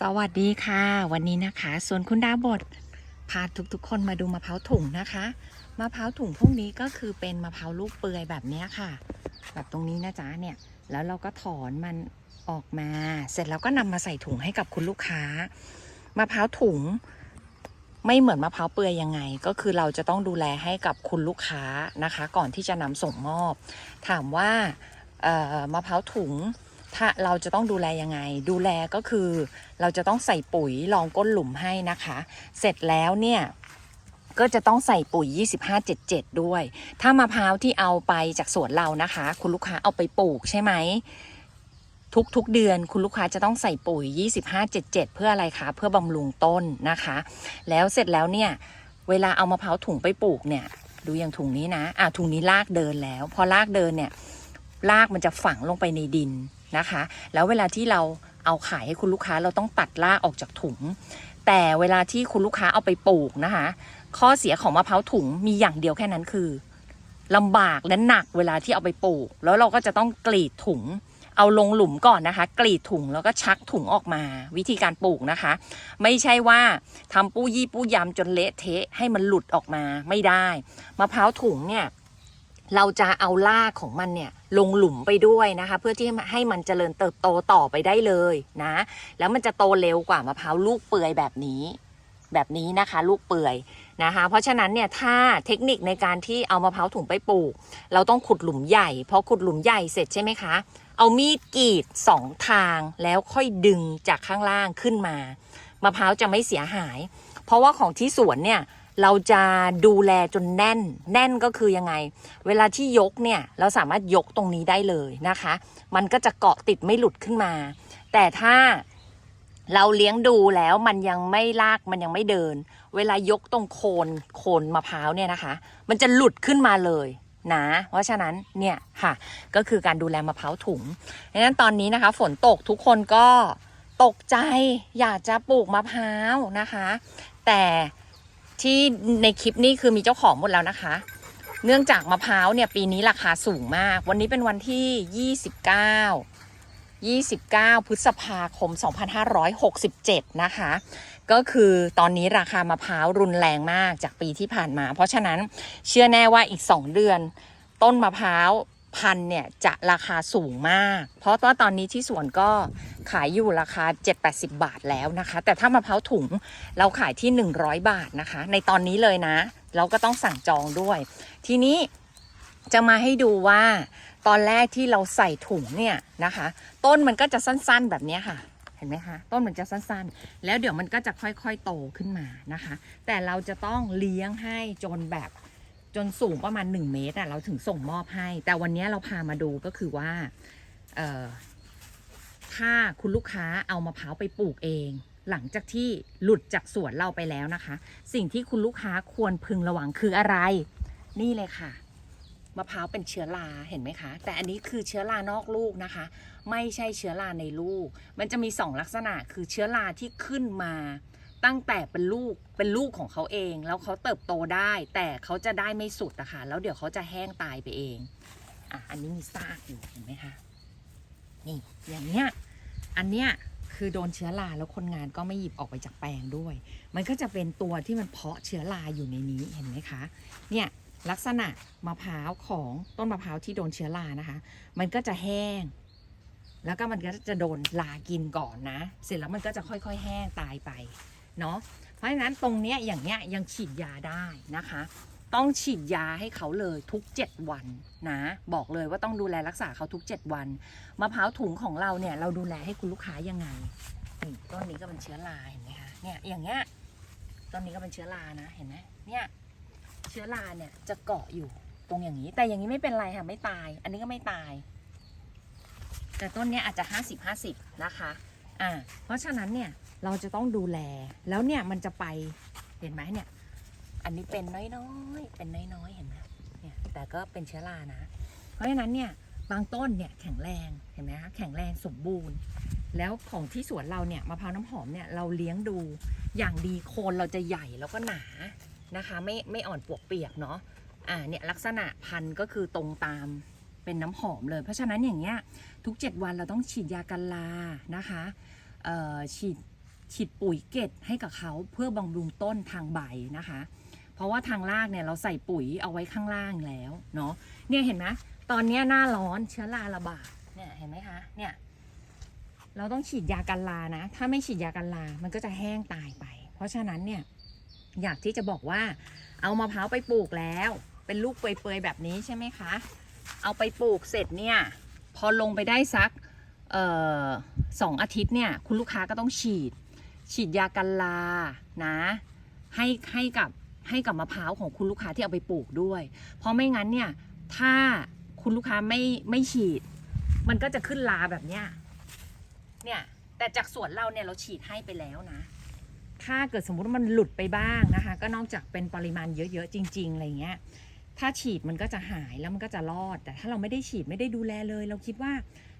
สวัสดีค่ะ วันนี้นะคะส่วนคุณดาบดพาทุกๆ คนมาดูมะพร้าวถุงนะคะมะพร้าวถุงพวกนี้ก็คือเป็นมะพร้าวลูกเปื่อยแบบเนี้ยค่ะ แบบตรงนี้นะจ๊ะเนี่ยแล้วเราก็ถอนมันออกมา เสร็จแล้วก็นำมาใส่ถุงให้กับคุณลูกค้ามะพร้าวถุง ไม่เหมือนมะพร้าวเปื่อยยังไง ก็คือเราจะต้องดูแลให้กับคุณลูกค้านะคะ ก่อนที่จะนำส่งมอบ ถามว่ามะพร้าวถุง ถ้าเราจะต้องดูแลยังไง ดูแลก็คือเราจะต้องใส่ปุ๋ยรองก้นหลุมให้นะคะ เสร็จแล้วเนี่ยก็จะต้องใส่ปุ๋ย 2577 ด้วย ถ้ามะพร้าวที่เอาไปจากสวนเรานะคะ คุณลูกค้าเอาไปปลูกใช่ไหม ทุกๆเดือนคุณลูกค้าจะต้องใส่ปุ๋ย 2577 เพื่ออะไรคะ เพื่อบำรุงต้นนะคะ แล้วเสร็จแล้วเนี่ย เวลาเอามะพร้าวถุงไปปลูกเนี่ย ดูอย่างถุงนี้นะ อะถุงนี้ลากเดินแล้ว พอลากเดินเนี่ย รากมันจะฝังลงไปในดินนะคะ แล้วเวลาที่เราเอาขายให้คุณลูกค้าเราต้องตัดรากออกจากถุง แต่เวลาที่คุณลูกค้าเอาไปปลูกนะคะ ข้อเสียของมะพร้าวถุงมีอย่างเดียวแค่นั้นคือลำบากและหนักเวลาที่เอาไปปลูก แล้วเราก็จะต้องกรีดถุง เอาลงหลุมก่อนนะคะ กรีดถุงแล้วก็ชักถุงออกมา วิธีการปลูกนะคะ ไม่ใช่ว่าทำปู้ยี่ปู้ยำจนเละเทะให้มันหลุดออกมาไม่ได้มะพร้าวถุงเนี่ย เราจะเอารากของมันเนี่ยลงหลุมไปด้วยนะคะ เพื่อที่ให้มันเจริญเติบโตต่อไปได้เลยนะ แล้วมันจะโตเร็วกว่ามะพร้าวลูกเปื่อยแบบนี้ แบบนี้นะคะ ลูกเปื่อยนะคะ เพราะฉะนั้นเนี่ยถ้าเทคนิคในการที่เอามะพร้าวถุงไปปลูก เราต้องขุดหลุมใหญ่พอขุดหลุมใหญ่เสร็จใช่ไหมคะเอามีดกรีดสองทางแล้วค่อยดึงจากข้างล่างขึ้นมามะพร้าวจะไม่เสียหาย เพราะว่าของที่สวนเนี่ย เราจะดูแลจนแน่น แน่นก็คือยังไง เวลาที่ยกเนี่ย เราสามารถยกตรงนี้ได้เลยนะคะ มันก็จะเกาะติดไม่หลุดขึ้นมา แต่ถ้าเราเลี้ยงดูแล้วมันยังไม่ลากมันยังไม่เดิน เวลายกตรงโคนโคนมะพร้าวเนี่ยนะคะ มันจะหลุดขึ้นมาเลยนะ เพราะฉะนั้นเนี่ยค่ะ ก็คือการดูแลมะพร้าวถุงดังนั้นตอนนี้นะคะ ฝนตกทุกคนก็ตกใจอยากจะปลูกมะพร้าวนะคะ แต่ ที่ในคลิปนี้คือมีเจ้าของหมดแล้วนะคะ เนื่องจากมะพร้าวเนี่ยปีนี้ราคาสูงมาก วันนี้เป็นวันที่ 29 29 พฤษภาคม 2567 นะคะ ก็คือตอนนี้ราคามะพร้าวรุนแรงมากจากปีที่ผ่านมา เพราะฉะนั้นเชื่อแน่ว่าอีก 2 เดือน ต้นมะพร้าว พันเนี่ยจะราคาสูงมาก เพราะว่าตอนนี้ที่สวนก็ขายอยู่ราคา 7-80 บาทแล้วนะคะ แต่ถ้ามะพร้าวถุงเราขายที่ 100 บาทนะคะ ในตอนนี้เลยนะ เราก็ต้องสั่งจองด้วย ทีนี้จะมาให้ดูว่าตอนแรกที่เราใส่ถุงเนี่ยนะคะ ต้นมันก็จะสั้นๆแบบนี้ค่ะเห็นไหมคะต้นมันจะสั้นๆ แล้วเดี๋ยวมันก็จะค่อยๆโตขึ้นมานะคะ แต่เราจะต้องเลี้ยงให้จนแบบ จนสูงประมาณ 1 เมตรอะเราถึงส่งมอบให้ แต่วันนี้เราพามาดูก็คือว่าเออถ้าคุณลูกค้าเอามะพร้าวไปปลูกเอง หลังจากที่หลุดจากสวนเราไปแล้วนะคะ สิ่งที่คุณลูกค้าควรพึงระวังคืออะไร นี่เลยค่ะมะพร้าวเป็นเชื้อราเห็นไหมคะ แต่อันนี้คือเชื้อรานอกลูกนะคะ ไม่ใช่เชื้อราในลูก มันจะมีสองลักษณะคือเชื้อราที่ขึ้นมา ตั้งแต่เป็นลูกเป็นลูกของเขาเอง แล้วเขาเติบโตได้ แต่เขาจะได้ไม่สุดอะค่ะแล้วเดี๋ยวเขาจะแห้งตายไปเองอะอันนี้มีซากอยู่เห็นไหมคะนี่อย่างเนี้ยอันเนี้ยคือโดนเชื้อราแล้วคนงานก็ไม่หยิบออกไปจากแปลงด้วย มันก็จะเป็นตัวที่มันเพาะเชื้อราอยู่ในนี้เห็นไหมคะเนี่ยลักษณะมะพร้าวของต้นมะพร้าวที่โดนเชื้อรานะคะ มันก็จะแห้ง แล้วก็มันก็จะโดนลากินก่อนนะ เสร็จแล้วมันก็จะค่อยๆ แห้งตายไป เนาะเพราะฉะนั้นตรงเนี้ยอย่างเนี้ยยังฉีดยาได้นะคะ ต้องฉีดยาให้เขาเลยทุก 7 วันนะบอกเลยว่าต้องดูแลรักษาเขาทุก 7 วันมะพร้าวถุงของเราเนี่ยเราดูแลให้คุณลูกค้ายังไงนี่ต้นนี้ก็เป็นเชื้อราเห็นไหมคะเนี่ยอย่างเงี้ยต้นนี้ก็เป็นเชื้อรานะเห็นไหมเนี่ยเชื้อราเนี่ยจะเกาะอยู่ตรงอย่างนี้ แต่อย่างนี้ไม่เป็นไรค่ะไม่ตาย อันนี้ก็ไม่ตาย แต่ต้นเนี้ยอาจจะห้าสิบห้าสิบนะคะ อ่าเพราะฉะนั้นเนี่ยเราจะต้องดูแลแล้วเนี่ยมันจะไปเห็นไหมเนี่ยอันนี้เป็นน้อยๆเป็นน้อยๆเห็นไหมเนี่ยแต่ก็เป็นเชื้อรานะ เพราะฉะนั้นเนี่ยบางต้นเนี่ยแข็งแรงเห็นไหมคะแข็งแรงสมบูรณ์ แล้วของที่สวนเราเนี่ยมะพร้าวน้ำหอมเนี่ยเราเลี้ยงดูอย่างดีโคนเราจะใหญ่แล้วก็หนานะคะ ไม่ไม่อ่อนปวกเปียกเนาะอ่าเนี่ยลักษณะพันธุ์ก็คือตรงตาม เป็นน้ำหอมเลย เพราะฉะนั้นอย่างเงี้ยทุก 7 วันเราต้องฉีดยากันลานะคะฉีดฉีดปุ๋ยเกตให้กับเขาเพื่อบำรุงต้นทางใบนะคะ เพราะว่าทางรากเนี่ยเราใส่ปุ๋ยเอาไว้ข้างล่างแล้วเนาะเนี่ยเห็นไหมตอนนี้หน้าร้อนเชื้อราระบาดเนี่ยเห็นไหมคะเนี่ยเราต้องฉีดยากันรานะ ถ้าไม่ฉีดยากันรามันก็จะแห้งตายไป เพราะฉะนั้นเนี่ยอยากที่จะบอกว่าเอามะพร้าวไปปลูกแล้ว เป็นลูกเปื่อยๆแบบนี้ใช่ไหมคะ เอาไปปลูกเสร็จเนี่ยพอลงไปได้สักออสองอาทิตย์เนี่ยคุณลูกค้าก็ต้องฉีด ฉีดยากันลานะให้ให้กับให้กับมะพร้าวของคุณลูกค้าที่เอาไปปลูกด้วย เพราะไม่งั้นเนี่ยถ้าคุณลูกค้าไม่ไม่ฉีด มันก็จะขึ้นลาแบบเนี้ยเนี่ยแต่จากสวนเราเนี่ยเราฉีดให้ไปแล้วนะ ถ้าเกิดสมมุติว่ามันหลุดไปบ้างนะคะ ก็นอกจากเป็นปริมาณเยอะๆจริง ๆอะไรเงี้ย ถ้าฉีดมันก็จะหายแล้วมันก็จะรอด แต่ถ้าเราไม่ได้ฉีดไม่ได้ดูแลเลย เราคิดว่า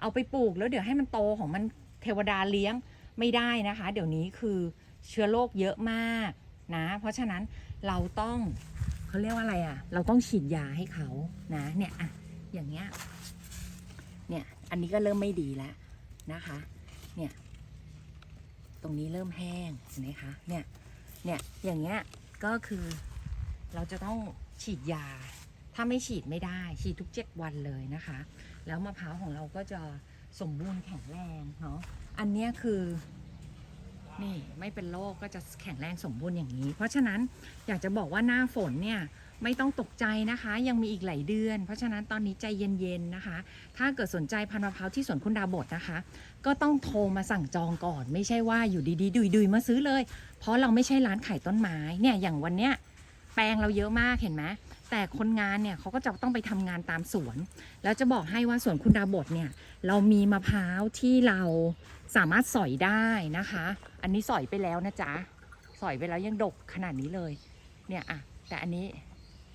เอาไปปลูกแล้วเดี๋ยวให้มันโตของมันเทวดาเลี้ยงไม่ได้นะคะ เดี๋ยวนี้คือเชื้อโรคเยอะมากนะ เพราะฉะนั้นเราต้องเขาเรียกว่าอะไรอะ่ะ เราต้องฉีดยาให้เขานะเนี่ยอะอย่างเงี้ยเนี่ยอันนี้ก็เริ่มไม่ดีแล้วนะคะเนี่ยตรงนี้เริ่มแห้งเห็นไหมคะเนี่ยเนี่ยอย่างเงี้ยก็คือเราจะต้องฉีดยา ถ้าไม่ฉีดไม่ได้ ฉีดทุกเจ็ดวันเลยนะคะ แล้วมะพร้าวของเราก็จะสมบูรณ์แข็งแรงเนาะอันนี้คือนี่ไม่เป็นโรคก็จะแข็งแรงสมบูรณ์อย่างนี้ เพราะฉะนั้นอยากจะบอกว่าหน้าฝนเนี่ยไม่ต้องตกใจนะคะ ยังมีอีกหลายเดือน เพราะฉะนั้นตอนนี้ใจเย็นๆนะคะ ถ้าเกิดสนใจพันธุ์มะพร้าวที่สวนคุณดาบดนะคะ ก็ต้องโทรมาสั่งจองก่อน ไม่ใช่ว่าอยู่ดีๆดุยๆมาซื้อเลย เพราะเราไม่ใช่ร้านขายต้นไม้เนี่ยอย่างวันเนี้ย แปลงเราเยอะมากเห็นไหมแต่คนงานเนี่ยเขาก็จะต้องไปทำงานตามสวน แล้วจะบอกให้ว่าสวนคุณดาบดเนี่ยเรามีมะพร้าวที่เราสามารถสอยได้นะคะ อันนี้สอยไปแล้วนะจ๊ะสอยไปแล้วยังดกขนาดนี้เลยเนี่ยอะแต่อันนี้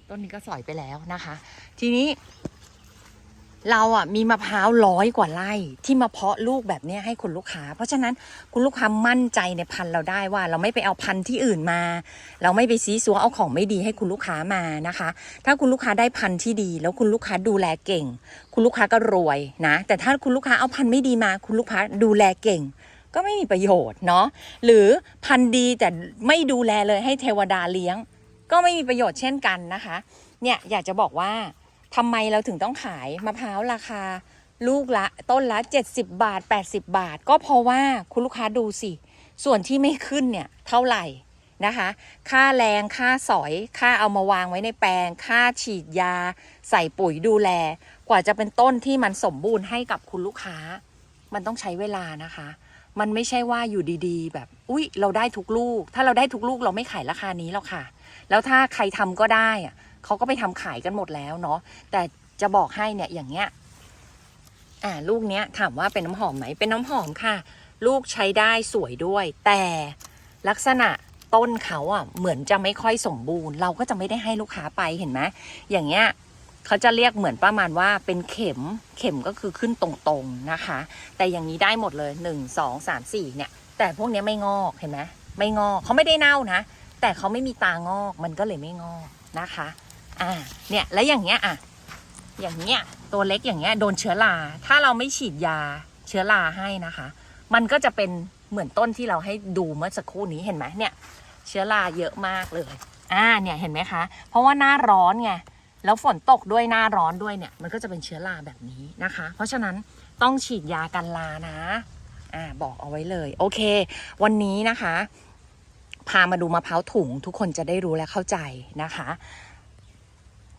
ต้นนี้ก็สอยไปแล้วนะคะ ทีนี้ เราอะมีมะพร้าวร้อยกว่าไร่ที่มาเพาะลูกแบบนี้ให้คุณลูกค้า เพราะฉะนั้นคุณลูกค้ามั่นใจในพันธุ์เราได้ว่า เราไม่ไปเอาพันธุ์ที่อื่นมา เราไม่ไปซีซัวเอาของไม่ดีให้คุณลูกค้ามานะคะ ถ้าคุณลูกค้าได้พันธุ์ที่ดี แล้วคุณลูกค้าดูแลเก่ง คุณลูกค้าก็รวยนะ แต่ถ้าคุณลูกค้าเอาพันธุ์ไม่ดีมา คุณลูกค้าดูแลเก่งก็ไม่มีประโยชน์เนาะหรือพันธุ์ดีแต่ไม่ดูแลเลยให้เทวดาเลี้ยง ก็ไม่มีประโยชน์เช่นกันนะคะ เนี่ยอยากจะบอกว่า ทำไมเราถึงต้องขายมะพร้าวราคา ลูกละต้นละ 70 บาท 80 บาท ก็เพราะว่าคุณลูกค้าดูสิ ส่วนที่ไม่ขึ้นเนี่ยเท่าไหร่นะคะ ค่าแรงค่าสอย ค่าเอามาวางไว้ในแปลง ค่าฉีดยา ใส่ปุ๋ยดูแล กว่าจะเป็นต้นที่มันสมบูรณ์ให้กับคุณลูกค้า มันต้องใช้เวลานะคะ มันไม่ใช่ว่าอยู่ดีๆ แบบ อุ๊ย เราได้ทุกลูก ถ้าเราได้ทุกลูกเราไม่ขายราคานี้หรอกค่ะ แล้วถ้าใครทำก็ได้อะ เขาก็ไปทำขายกันหมดแล้วเนาะแต่จะบอกให้เนี่ยอย่างเงี้ยอ่าลูกเนี้ยถามว่าเป็นน้ำหอมไหมเป็นน้ำหอมค่ะ ลูกใช้ได้สวยด้วย แต่ลักษณะต้นเขาอะเหมือนจะไม่ค่อยสมบูรณ์ เราก็จะไม่ได้ให้ลูกค้าไปเห็นไหมอย่างเงี้ยเขาจะเรียกเหมือนประมาณว่าเป็นเข็มเข็มก็คือขึ้นตรงๆนะคะ แต่อย่างนี้ได้หมดเลยหนึ่งสองสามสี่เนี่ย แต่พวกนี้ไม่งอกเห็นไหมไม่งอกเขาไม่ได้เน่านะ แต่เขาไม่มีตางอกมันก็เลยไม่งอกนะคะ อ่าเนี่ยแล้วอย่างเงี้ยอะอย่างเงี้ยตัวเล็กอย่างเงี้ยโดนเชื้อรา ถ้าเราไม่ฉีดยาเชื้อราให้นะคะ มันก็จะเป็นเหมือนต้นที่เราให้ดูเมื่อสักครู่นี้เห็นไหมเนี่ย เชื้อราเยอะมากเลย อ่าเนี่ยเห็นไหมคะ เพราะว่าหน้าร้อนไงแล้วฝนตกด้วยหน้าร้อนด้วยเนี่ย มันก็จะเป็นเชื้อราแบบนี้นะคะ เพราะฉะนั้นต้องฉีดยากันรานะอ่าบอกเอาไว้เลย โอเค วันนี้นะคะ พามาดูมะพร้าวถุงทุกคนจะได้รู้และเข้าใจนะคะ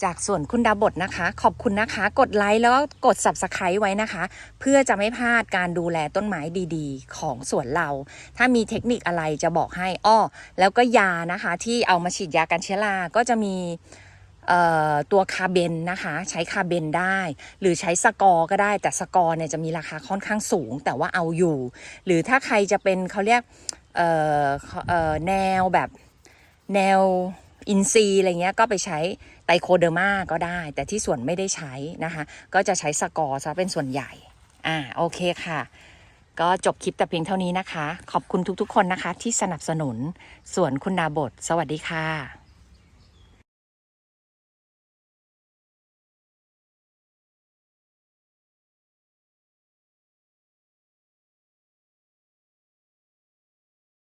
จากส่วนคุณดาบดนะคะ ขอบคุณนะคะ กดไลค์แล้วก็กด subscribe ไว้นะคะ เพื่อจะไม่พลาดการดูแลต้นไม้ดีๆ ของสวนเรา ถ้ามีเทคนิคอะไรจะบอกให้อ้อแล้วก็ยานะคะ ที่เอามาฉีดยากันเชื้อราก็จะมีตัวคาเบนนะคะใช้คาเบนได้ หรือใช้สกอร์ก็ได้แต่สกอร์เนี่ยจะมีราคาค่อนข้างสูง แต่ว่าเอาอยู่ หรือถ้าใครจะเป็นเขาเรียกแนวแบบแนวอินซีอะไรเงี้ยก็ไปใช้ ไตโคเดอร์มาก็ได้ แต่ที่ส่วนไม่ได้ใช้นะคะ ก็จะใช้สกอร์ซะเป็นส่วนใหญ่ อ่าโอเคค่ะ ก็จบคลิปแต่เพียงเท่านี้นะคะ ขอบคุณทุกๆ คนนะคะ ที่สนับสนุนส่วนคุณดาบท สวัสดีค่ะ